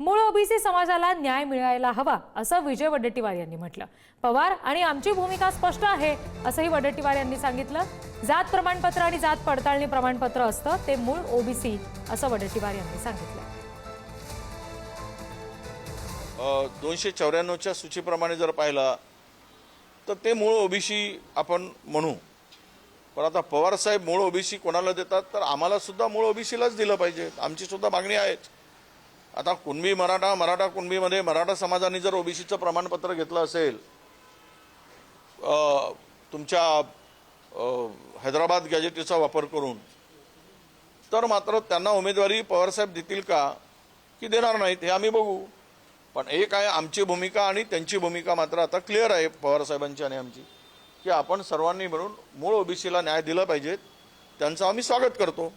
मूळ ओबीसी समाजाला न्याय मिळायला हवा असं विजय वडेट्टीवार यांनी म्हटलं. पवार आणि आमची भूमिका स्पष्ट आहे असंही वडेट्टीवार यांनी सांगितलं. जात प्रमाणपत्र आणि जात पडताळणी प्रमाणपत्र असतं ते मूळ ओबीसी असं वडेट्टीवार यांनी सांगितलं. दोनशे चौऱ्याण्णवच्या सूचीप्रमाणे जर पाहिलं तर ते मूळ ओबीसी आपण म्हणू. पण आता पवार साहेब मूळ ओबीसी कोणाला देतात तर आम्हाला सुद्धा मूळ ओबीसीलाच दिलं पाहिजे. आमची सुद्धा मागणी आहेच. आता कुणबी मराठा मराठा कुणबीमध्ये मराठा समाजाने जर ओबीसीचं प्रमाणपत्र घेतलं असेल तुमच्या हैदराबाद गॅजेटीचा वापर करून तर मात्र त्यांना उमेदवारी पवारसाहेब देतील का की देणार नाहीत हे आम्ही बघू. पण एक आहे आमची भूमिका आणि त्यांची भूमिका मात्र आता क्लिअर आहे पवारसाहेबांची आणि आमची की आपण सर्वांनी मिळून मूळ ओबीसीला न्याय दिला पाहिजेत त्यांचं आम्ही स्वागत करतो.